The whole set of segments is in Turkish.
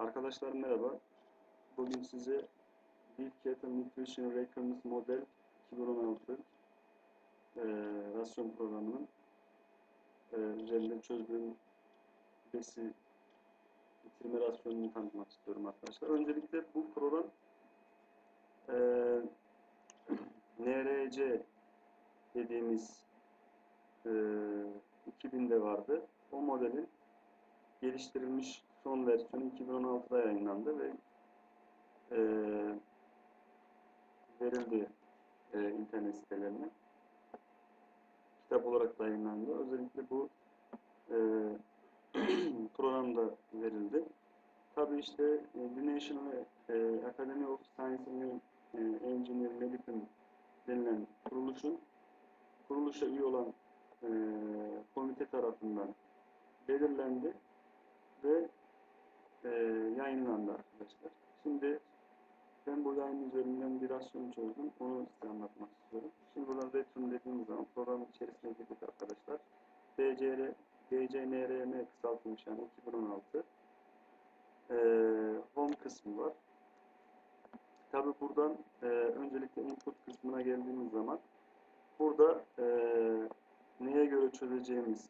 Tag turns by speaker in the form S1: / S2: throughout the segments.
S1: Arkadaşlar merhaba. Bugün size Big Cattle Nutrition Requirements Model 2016 e, rasyon programının e, üzerinde çözdüğüm besi bitirme rasyonunu tanıtmak istiyorum arkadaşlar. Öncelikle bu program e, NRC dediğimiz e, 2000'de vardı. O modelin geliştirilmiş son versiyonu 2016'da yayınlandı ve e, verildi e, internet sitelerine. Kitap olarak da yayınlandı. Özellikle bu e, programda verildi. Tabi işte e, The National e, Academy of Science and Engineering Medicine denilen kuruluşun kuruluşa üye olan e, komite tarafından belirlendi ve e, yayınlandı arkadaşlar. Şimdi ben bu yayın üzerinden bir rasyon çözdüm. Onu size anlatmak istiyorum. Şimdi buradan return dediğimiz zaman programın içerisine girdik arkadaşlar. BCR, BCNRM kısaltılmış yani 2016. E, home kısmı var. Tabi buradan e, öncelikle input kısmına geldiğimiz zaman burada e, neye göre çözeceğimiz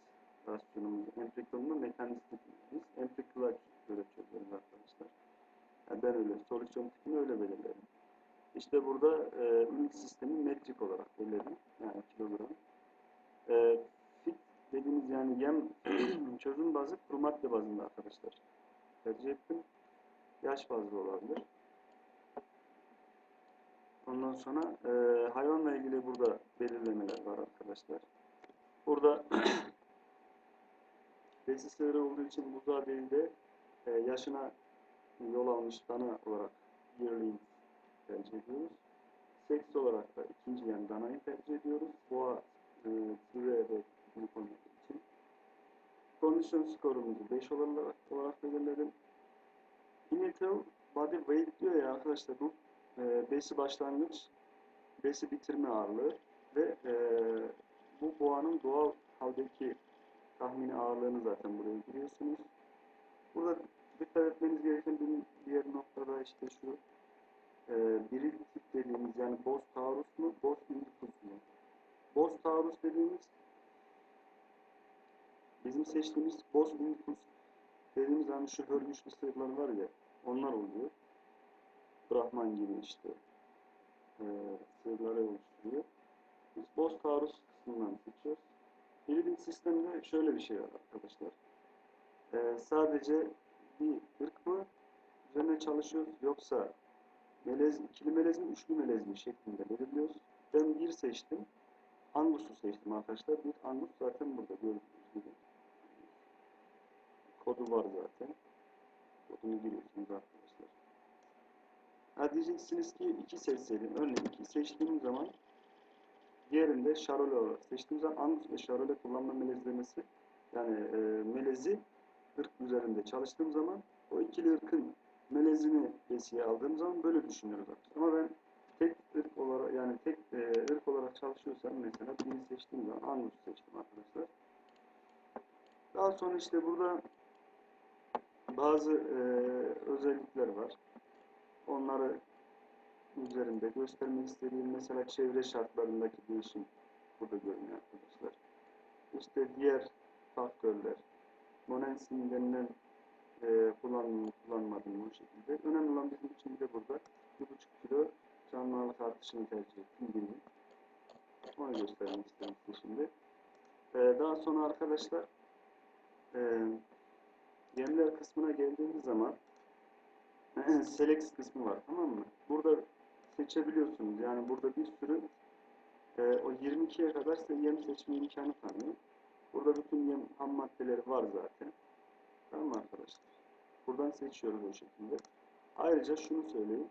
S1: rasyonumuzu, empirical mı, mekanistik mi? Biz empirical'a göre çözüyoruz arkadaşlar. Yani ben öyle, solüsyon tipini öyle belirlerim. İşte burada e, unit sistemi metrik olarak belirledim. Yani kilogram. E, fit dediğimiz yani yem çözüm bazı kuru madde bazında arkadaşlar. Tercih ettim. Yaş bazlı olabilir. Ondan sonra e, hayvanla ilgili burada belirlemeler var arkadaşlar. Burada besi sığırı olduğu için buzağı değil de e, yaşına yol almış dana olarak yearling tercih ediyoruz. Seks olarak da ikinci yan danayı tercih ediyoruz. Boğa e, türe ve glukon için. Kondisyon skorumuzu 5 olarak, olarak belirledim. Initial body weight diyor ya arkadaşlar bu e, besi başlangıç, besi bitirme ağırlığı ve e, bu boğanın doğal haldeki tahmini ağırlığını zaten buraya giriyorsunuz. Burada dikkat etmeniz gereken bir diğer noktada işte şu e, biril tip dediğimiz yani boz taarruz mu, boz indicus mu? Boz taarruz dediğimiz bizim seçtiğimiz boz indicus dediğimiz hani şu hörgüçlü sığırlar var ya onlar oluyor. Brahman gibi işte e, sığırları oluşturuyor. Biz boz taarruz kısmından seçiyoruz. Breeding sistemde şöyle bir şey var arkadaşlar. Ee, sadece bir ırk mı üzerine çalışıyoruz yoksa melez, ikili melez mi, üçlü melez mi şeklinde belirliyoruz. Ben bir seçtim. Angus'u seçtim arkadaşlar. Bir Angus zaten burada gördüğünüz gibi. Kodu var zaten. Kodunu giriyorsunuz arkadaşlar. Ha diyeceksiniz ki iki seçseydim. Örneğin iki seçtiğim zaman Diğerinde şarole olarak seçtiğimiz zaman Angus ve şarole kullanma melezlemesi yani e, melezi ırk üzerinde çalıştığım zaman o ikili ırkın melezini besiye aldığım zaman böyle düşünüyoruz artık. Ama ben tek ırk olarak yani tek e, ırk olarak çalışıyorsam mesela birini seçtiğim zaman Angus seçtim arkadaşlar. Daha sonra işte burada bazı e, özellikler var. Onları üzerinde göstermek istediğim mesela çevre şartlarındaki değişim burada görünüyor arkadaşlar. İşte diğer faktörler, monensin denilen e, kullanım, kullanmadım bu şekilde. Önemli olan bizim için de burada 1,5 kilo canlı ağırlık artışını tercih ettim günlük. Onu göstermek istedim size şimdi. E, daha sonra arkadaşlar e, yemler kısmına geldiğimiz zaman Select kısmı var tamam mı? Burada seçebiliyorsunuz. Yani burada bir sürü e, o 22'ye kadar size yem seçme imkanı tanıyor. Burada bütün ham maddeleri var zaten. Tamam mı arkadaşlar? Buradan seçiyoruz o şekilde. Ayrıca şunu söyleyeyim.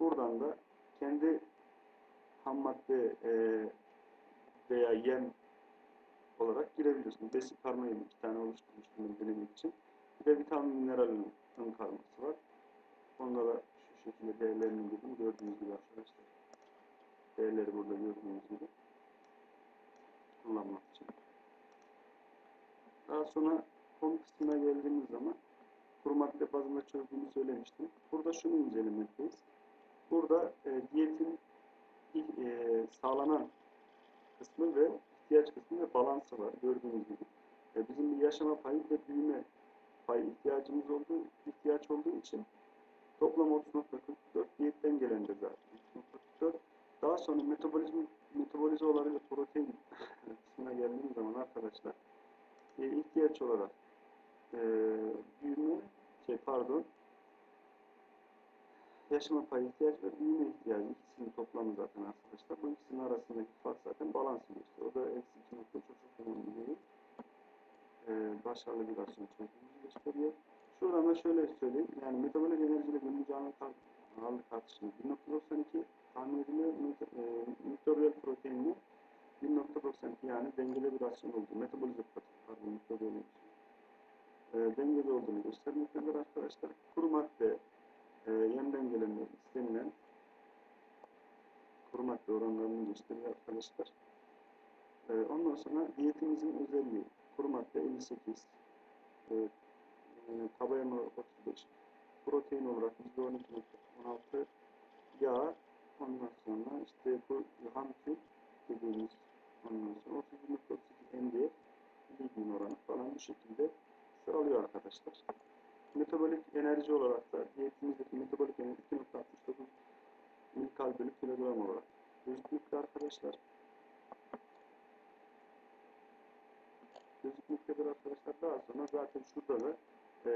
S1: Buradan da kendi ham madde e, veya yem olarak girebiliyorsunuz. Besi karmayı iki tane oluşturmuştum denemek için. Bir de vitamin mineral ön karması var. Onda da şu şekilde değerlerini girdim. Gördüğünüz gibi arkadaşlar. Değerleri burada gördüğünüz gibi. Kullanmak için. Daha sonra konu kısmına geldiğimiz zaman kuru madde bazında çözdüğümü söylemiştim. Burada şunu incelemekteyiz. Burada e, diyetin e, sağlanan kısmı ve ihtiyaç kısmı ve balansı var gördüğünüz gibi. E, bizim bir yaşama payı ve büyüme payı ihtiyacımız olduğu ihtiyaç olduğu için toplam 30.44 diyetten gelen de zaten 30.44 daha sonra metabolizm metabolize olarak protein kısmına geldiğimiz zaman arkadaşlar e, ihtiyaç olarak e, büyüme şey pardon yaşama payı ihtiyaç ve büyüme ihtiyacı ikisinin toplamı zaten arkadaşlar. Bu ikisinin arasındaki fark zaten balansı gösteriyor. O da eksi 2 nokta çok çok önemli değil. Ee, başarılı bir rasyon çözümümüzü gösteriyor. Şuradan da şöyle söyleyeyim. Yani metabolik enerjiyle günlük canlı ağırlık artışını 1.92 tahmin ediliyor. E, mikrobiyal proteinini 1.92 yani dengeli bir rasyon olduğu. Metabolize protein pardon mikrobiyal e, dengeli olduğunu göstermektedir arkadaşlar. Kuru madde e, yem dengelenme istenilen kuru madde oranlarını gösteriyor arkadaşlar. E, ondan sonra diyetimizin özelliği kuru madde 58 e, e, kaba yağ 35 protein olarak %12.16 yağ ondan sonra işte bu ham dediğimiz ondan sonra 30.38 MDF lignin oranı falan bu şekilde sıralıyor arkadaşlar. Metabolik enerji olarak da diyetimizdeki metabolik enerji 2.69 milikal bölü kilogram olarak gözükmekte arkadaşlar. Gözükmektedir arkadaşlar. Daha sonra zaten şurada da e,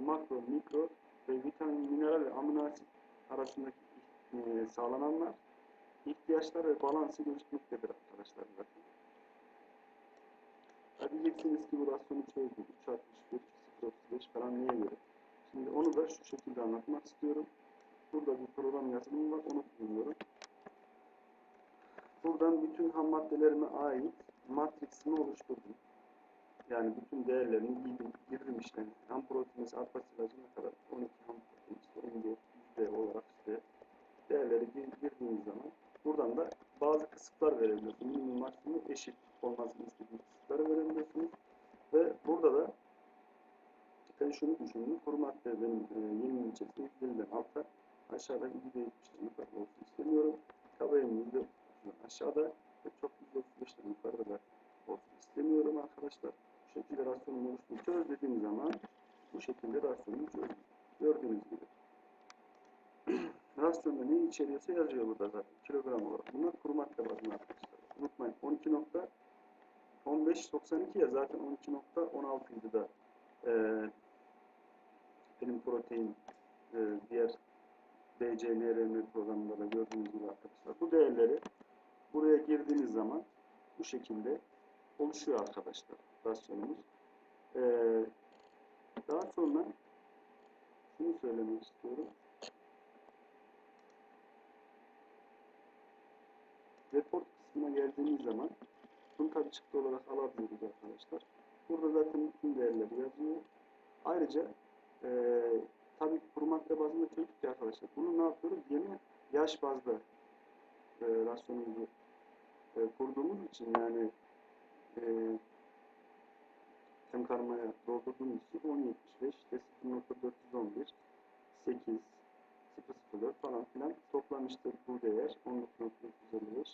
S1: makro, mikro ve vitamin, mineral ve amino asit arasındaki e, sağlananlar ihtiyaçlar ve balansı gözükmektedir arkadaşlar zaten. Ha diyeceksiniz ki bu rasyonu çözdük. 361, 035 falan neye göre? Şimdi onu da şu şekilde anlatmak istiyorum. Burada bir program yazılımı var. Onu kullanıyorum. Buradan bütün ham maddelerime ait matriksimi oluşturdum. Yani bütün değerlerini girdim, girdim işte. Ham proteinisi arpa silajına kadar 12 ham proteinisi, MDF, yüzde olarak işte değerleri girdiğiniz zaman buradan da bazı kısıtlar verebiliyorsunuz. Minimum maksimum eşit olmasını istediğiniz kısıtları verebiliyorsunuz. Ve burada da ben şunu düşündüm. Kuru madde benim e, yenimin içerisinde %50'den alta aşağıda %70'den yukarıda olsun istemiyorum. Kaba yemin aşağıda ve çok %35'ten yukarıda da olsun istemiyorum arkadaşlar. Bu şekilde rasyonumu oluşturup çöz dediğim zaman bu şekilde rasyonumu çözdüm. Gördüğünüz gibi. Rasyonda ne içeriyorsa yazıyor burada zaten. Kilogram olarak. Bunlar kuru madde bazında arkadaşlar. Unutmayın. 12 nokta 15.92 ya zaten 12.16 idi da e, benim protein e, diğer BC, NRM programında da gördüğünüz gibi arkadaşlar. Bu değerleri buraya girdiğiniz zaman bu şekilde oluşuyor arkadaşlar rasyonumuz. E, daha sonra şunu söylemek istiyorum. Report kısmına geldiğimiz zaman bunu tabi çıktı olarak alabiliyoruz arkadaşlar. Burada zaten bütün değerleri yazıyor. Ayrıca e, tabii kuru madde bazında ya arkadaşlar. Bunu ne yapıyoruz? Yeni yaş bazda e, rasyonumuzu e, kurduğumuz için yani e, tem karmaya doldurduğumuz için 10.75 işte 0.411 8 0.04 falan filan toplamıştır bu değer 19.355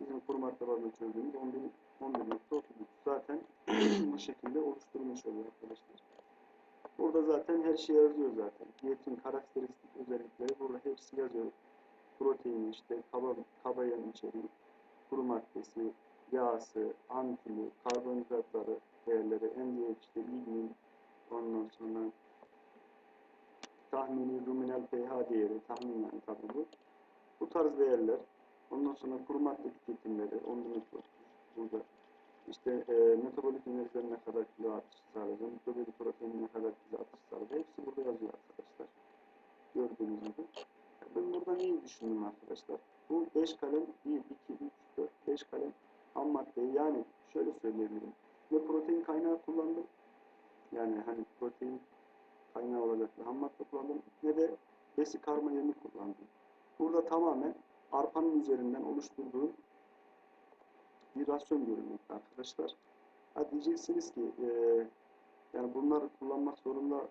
S1: bizim madde bazında çözdüğümüz 11.33 zaten bu şekilde oluşturulmuş oluyor arkadaşlar. Burada zaten her şey yazıyor zaten. Diyetin karakteristik özellikleri burada hepsi yazıyor. Protein işte kaba, kaba yağ içeriği, kuru maddesi, yağsı, antili, karbonhidratları değerleri, NDH işte lignin, ondan sonra tahmini ruminal pH değeri, tahmin yani tabi bu. Bu tarz değerler. Ondan sonra kuru madde tüketimleri, ondan burada işte e, metabolik enerjiler ne kadar kilo artışı sağladı, metabolik protein ne kadar kilo artışı sağladı. Hepsi burada yazıyor arkadaşlar. Gördüğünüz gibi. Ben burada neyi düşündüm arkadaşlar? Bu 5 kalem 1, 2, 3, 4, 5 kalem ham maddeyi yani şöyle söyleyebilirim. Ne protein kaynağı kullandım. Yani hani protein kaynağı olacak bir ham madde kullandım. Ne de besi karma yemi kullandım. Burada tamamen arpanın üzerinden oluşturduğum bir rasyon görünmekte arkadaşlar. Ha diyeceksiniz ki e, Yani bunları kullanmak zorunda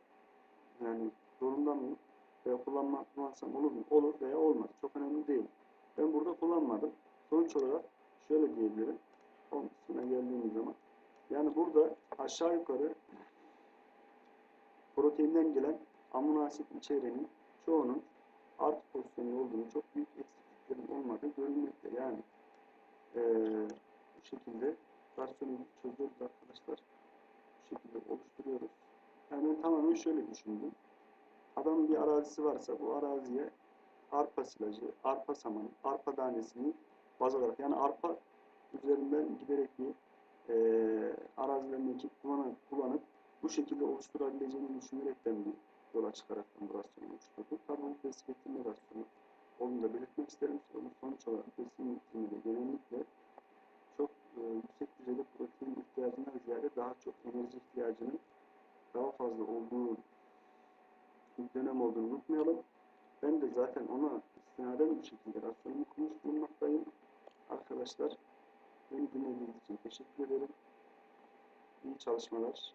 S1: yani zorunda mıyım? Veya kullanmak kullansam olur mu? Olur veya olmaz. Çok önemli değil. Ben burada kullanmadım. Sonuç olarak şöyle diyebilirim. Son kısmına geldiğimiz zaman. Yani burada aşağı yukarı proteinden gelen amino asit içeriğinin çoğunun artı pozisyonu olduğunu, çok büyük eksikliklerin olmadığı görülmekte. Yani eee, bu şekilde rasyonu çözüyoruz arkadaşlar. Bu şekilde oluşturuyoruz. Yani tamamen şöyle düşündüm. Adamın bir arazisi varsa bu araziye arpa silajı, arpa samanı, arpa tanesini baz olarak yani arpa üzerinden giderek bir eee arazilerini ekip kullanıp, kullanıp bu şekilde oluşturabileceğini düşünerekten bir yola çıkarak rasyonu oluşturduk. Tabii bu besin getirme rasyonu onu da belirtmek isterim. Ama sonuç olarak besin genellikle çok e, yüksek düzeyde protein ihtiyacından ziyade daha çok enerji ihtiyacının daha fazla olduğu bir dönem olduğunu unutmayalım. Ben de zaten ona istinaden bir şekilde rasyonumu kurmuş bulunmaktayım. Arkadaşlar beni dinlediğiniz için teşekkür ederim. İyi çalışmalar.